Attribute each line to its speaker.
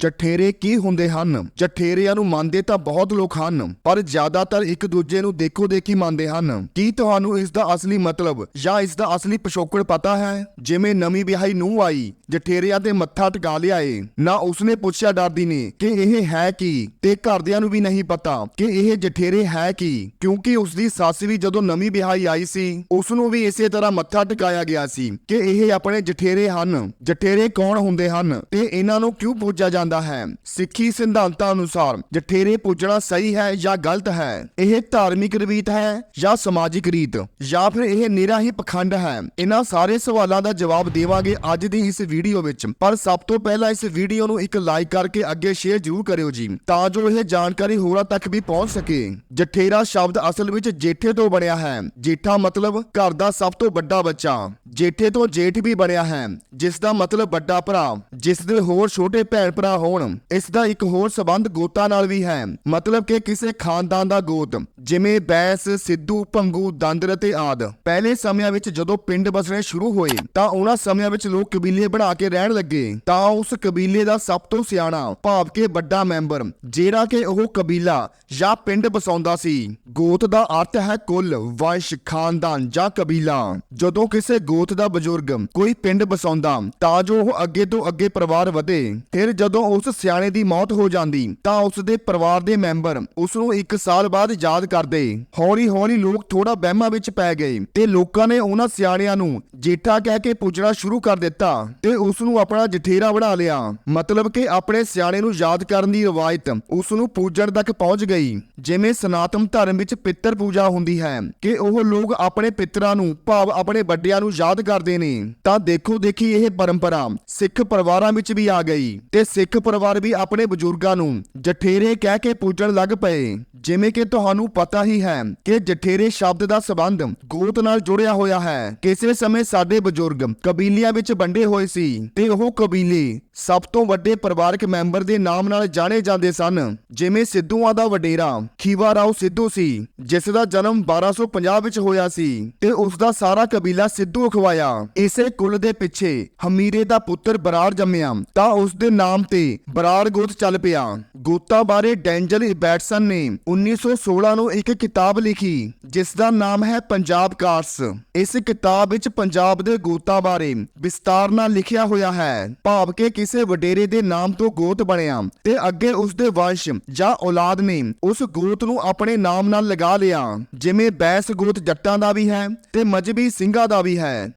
Speaker 1: ਜਠੇਰੇ ਕੀ ਹੁੰਦੇ ਹਨ? ਜਠੇਰਿਆਂ ਨੂੰ ਮੰਨਦੇ ਤਾਂ ਬਹੁਤ ਲੋਕ ਹਨ, ਪਰ ਜ਼ਿਆਦਾਤਰ ਇੱਕ ਦੂਜੇ ਨੂੰ ਦੇਖੋ ਦੇਖੀ ਮੰਨਦੇ ਹਨ। ਕੀ ਤੁਹਾਨੂੰ ਇਸ ਦਾ ਅਸਲੀ ਮਤਲਬ ਜਾਂ ਇਸ ਦਾ ਅਸਲੀ ਪਿਛੋਕੜ ਪਤਾ ਹੈ? ਜਿਵੇਂ ਨਵੀਂ ਵਿਆਹੀ ਨੂੰ ਆਈ, ਜਠੇਰਿਆਂ ਤੇ ਮੱਥਾ ਟਿਕਾ ਲਿਆ ਏ ਨਾ ਉਸਨੇ ਪੁੱਛਿਆ ਡਰਦੀ ਨੇ ਕਿ ਇਹ ਹੈ ਕੀ? ਤੇ ਘਰਦਿਆਂ ਨੂੰ ਵੀ ਨਹੀਂ ਪਤਾ ਕਿ ਇਹ ਜਠੇਰੇ ਹੈ ਕੀ, ਕਿਉਂਕਿ ਉਸਦੀ ਸੱਸ ਵੀ ਜਦੋਂ ਨਵੀਂ ਵਿਆਹੀ ਆਈ ਸੀ ਉਸ ਨੂੰ ਵੀ ਇਸੇ ਤਰ੍ਹਾਂ ਮੱਥਾ ਟਿਕਾਇਆ ਗਿਆ ਸੀ ਕਿ ਇਹ ਆਪਣੇ ਜਠੇਰੇ ਹਨ। ਜਠੇਰੇ ਕੌਣ ਹੁੰਦੇ ਹਨ? ਤੇ ਇਹਨਾਂ ਨੂੰ ਕਿਉਂ ਪੂਜਿਆ ਜਾਂਦਾ ਹੈ। ਸਿੱਖੀ ਸਿਧਾਂਤਾਂ ਅਨੁਸਾਰ ਜਠੇਰੇ ਪੂਜਣਾ ਸਹੀ ਹੈ ਜਾਂ ਗਲਤ ਹੈ? ਇਹ ਧਾਰਮਿਕ ਰੀਤ ਹੈ ਜਾਂ ਸਮਾਜਿਕ ਰੀਤ? ਜਾਂ ਫਿਰ ਇਹ ਨਿਰਾ ਹੀ ਪਖੰਡ ਹੈ? ਇਹਨਾਂ ਸਾਰੇ ਸਵਾਲਾਂ ਦਾ ਜਵਾਬ ਦੇਵਾਂਗੇ ਅੱਜ ਦੀ ਇਸ ਵੀਡੀਓ ਵਿੱਚ। ਪਰ ਸਭ ਤੋਂ ਪਹਿਲਾਂ ਇਸ ਵੀਡੀਓ ਨੂੰ ਇੱਕ ਲਾਈਕ ਕਰਕੇ ਅੱਗੇ ਸ਼ੇਅਰ ਜ਼ਰੂਰ ਕਰਿਓ ਜੀ। ਤਾਂ ਜੋ ਇਹ ਜਾਣਕਾਰੀ ਹੋਰਾਂ ਤੱਕ ਵੀ ਪਹੁੰਚ ਸਕੇ। ਜਠੇਰਾ ਸ਼ਬਦ ਅਸਲ ਵਿੱਚ ਜੇਠੇ ਤੋਂ ਬਣਿਆ ਹੈ। ਜੇਠਾ ਮਤਲਬ ਘਰ ਦਾ ਸਭ ਤੋਂ ਵੱਡਾ ਬੱਚਾ। ਜੇਠੇ ਤੋਂ ਜੇਠ ਵੀ ਬਣਿਆ ਹੈ। ਜਿਸ ਦਾ ਮਤਲਬ ਵੱਡਾ ਭਰਾ। ਜਿਸ ਦੇ ਹੋਰ ਛੋਟੇ ਭੈਣ ਭਰਾ ਹੋਣ। ਇਸ ਦਾ ਇੱਕ ਹੋਰ ਸਬੰਧ ਗੋਤਾਂ ਨਾਲ ਵੀ ਹੈ। ਮਤਲਬ ਕਿ ਕਿਸੇ ਖਾਨਦਾਨ ਦਾ ਗੋਤ। ਜਿਵੇਂ ਬੈਸ, ਸਿੱਧੂ, ਭੰਗੂ ਦੰਦਰ ਅਤੇ ਆਦ। ਪਹਿਲੇ ਸਮਿਆਂ ਵਿੱਚ ਜਦੋਂ ਪਿੰਡ ਬਸਣੇ ਸ਼ੁਰੂ ਹੋਏ, ਤਾਂ ਉਹਨਾਂ ਸਮਿਆਂ ਵਿੱਚ ਲੋਕ ਕਬੀਲੇ ਬਣਾ ਕੇ ਰਹਿਣ ਲੱਗੇ। ਤਾਂ ਉਸ ਕਬੀਲੇ ਦਾ ਸਭ ਤੋਂ ਸਿਆਣਾ, ਭਾਵ ਕਿ ਵੱਡਾ ਮੈਂਬਰ, ਜਿਹੜਾ ਕਿ ਉਹ ਕਬੀਲਾ ਜਾਂ ਪਿੰਡ ਬਸਾਉਂਦਾ ਸੀ। ਗੋਤ ਦਾ ਅਰਥ ਹੈ ਕੁੱਲ, ਵੰਸ਼, ਖਾਨਦਾਨ ਜਾਂ ਕਬੀਲਾ। ਜਦੋਂ ਕਿਸੇ ਗੋਤ ਦਾ ਬਜ਼ੁਰਗ ਕੋਈ ਪਿੰਡ ਬਸਾਉਂਦਾ, ਤਾਂ ਜੋ ਉਹ ਅੱਗੇ ਤੋਂ ਅੱਗੇ ਪਰਿਵਾਰ ਵਧੇ। ਫਿਰ ਜਦੋਂ ਉਸ ਸਿਆਣੇ ਦੀ ਮੌਤ ਹੋ ਜਾਂਦੀ, ਤਾਂ ਉਸ ਦੇ ਪਰਿਵਾਰ ਦੇ ਮੈਂਬਰ ਉਸ ਨੂੰ 1 ਸਾਲ ਬਾਅਦ ਯਾਦ ਕਰਦੇ। ਹੌਲੀ ਹੌਲੀ ਲੋਕ ਥੋੜਾ ਵਹਿਮਾਂ ਵਿੱਚ ਪੈ ਗਏ ਤੇ ਲੋਕਾਂ ਨੇ ਉਹਨਾਂ ਸਿਆਣਿਆਂ ਨੂੰ ਜੇਠਾ ਕਹਿ ਕੇ ਪੁੱਜਣਾ ਸ਼ੁਰੂ ਕਰ ਦਿੱਤਾ ਤੇ ਉਸ ਨੂੰ ਆਪਣਾ ਜਠੇਰਾ ਬਣਾ ਲਿਆ। ਮਤਲਬ ਕਿ ਆਪਣੇ ਸਿਆਣੇ ਨੂੰ ਯਾਦ ਕਰਨ ਦੀ ਰਵਾਇਤ ਉਸ ਨੂੰ ਪੂਜਣ ਤੱਕ ਪਹੁੰਚ ਗਈ। ਜਿਵੇਂ ਸਨਾਤਨ ਧਰਮ ਵਿੱਚ ਪਿੱਤਰ ਪੂਜਾ ਹੁੰਦੀ ਹੈ ਕਿ ਉਹ ਲੋਕ ਆਪਣੇ ਪਿੱਤਰਾਂ ਨੂੰ ਭਾਵ ਆਪਣੇ ਵੱਡਿਆਂ ਨੂੰ ਯਾਦ ਕਰਦੇ ਨੇ। ਤਾਂ ਦੇਖੋ ਦੇਖੀ ਇਹ ਪਰੰਪਰਾ ਸਿੱਖ ਪਰਿਵਾਰਾਂ ਵਿੱਚ ਵੀ ਆ ਗਈ ਤੇ ਸਿੱਖ ਪਰਿਵਾਰ ਵੀ ਆਪਣੇ ਬਜ਼ੁਰਗਾਂ ਨੂੰ ਜਠੇਰੇ ਕਹਿ ਕੇ ਪੂਜਣ ਲੱਗ ਪਏ। ਜਿਵੇਂ ਕਿ ਤੁਹਾਨੂੰ ਪਤਾ ਹੀ ਹੈ ਕਿ ਜਠੇਰੇ ਸ਼ਬਦ ਦਾ ਸਬੰਧ ਗੋਤ ਨਾਲ ਜੁੜਿਆ ਹੋਇਆ ਹੈ। ਕਿਸੇ ਸਮੇਂ ਸਾਡੇ ਬਜ਼ੁਰਗ ਕਬੀਲਿਆਂ ਵਿੱਚ ਵੰਡੇ ਹੋਏ ਸੀ ਤੇ ਉਹ ਕਬੀਲੇ ਸਭ ਤੋਂ ਵੱਡੇ ਪਰਿਵਾਰਕ ਮੈਂਬਰ ਦੇ ਨਾਮ ਨਾਲ ਜਾਣੇ ਜਾਂਦੇ ਸਨ। ਜਿਵੇਂ ਸਿੱਧੂਆਂ ਦਾ ਵਡੇਰਾ ਖੀਵਾ ਰਾਓ ਸਿੱਧੂ ਸੀ, ਜਿਸ ਦਾ ਜਨਮ 1250 ਵਿੱਚ ਹੋਇਆ ਸੀ ਤੇ ਉਸ ਦਾ ਸਾਰਾ ਕਬੀਲਾ ਸਿੱਧੂ ਅਖਵਾਇਆ। ਇਸੇ ਕੁਲ ਦੇ ਪਿੱਛੇ ਹਮੀਰੇ ਦਾ ਪੁੱਤਰ ਬਰਾੜ ਜੰਮਿਆ ਤਾਂ ਉਸ ਦੇ ਨਾਮ ਤੇ ਬਰਾੜ ਗੋਤ ਚੱਲ ਪਿਆ। ਗੋਤਾ ਬਾਰੇ ਡੈਂਜਲ ਬੈਟਸਨ ਨੇ 1916 ਨੂੰ ਇੱਕ ਕਿਤਾਬ ਲਿਖੀ ਜਿਸ ਦਾ ਨਾਮ ਹੈ ਪੰਜਾਬ ਕਾਰਸ। ਇਸ ਕਿਤਾਬ ਵਿੱਚ ਪੰਜਾਬ ਦੇ ਗੋਤਾਂ ਬਾਰੇ ਵਿਸਤਾਰ ਨਾਲ ਲਿਖਿਆ ਹੋਇਆ ਹੈ। ਭਾਵ ਕਿ ਕਿਸੇ ਵਡੇਰੇ ਦੇ ਨਾਮ ਤੋਂ ਗੋਤ ਬਣਿਆ ਤੇ ਅੱਗੇ ਉਸ ਦੇ ਵੰਸ਼ ਜਾਂ ਔਲਾਦ ਨੇ ਉਸ ਗੋਤ ਨੂੰ ਆਪਣੇ ਨਾਮ ਨਾਲ ਲਗਾ ਲਿਆ, ਜਿਵੇਂ ਬੈਸ ਗੋਤ ਜੱਟਾਂ ਦਾ ਵੀ ਹੈ ਤੇ ਮਜਬੀ ਸਿੰਘਾਂ ਦਾ ਵੀ ਹੈ।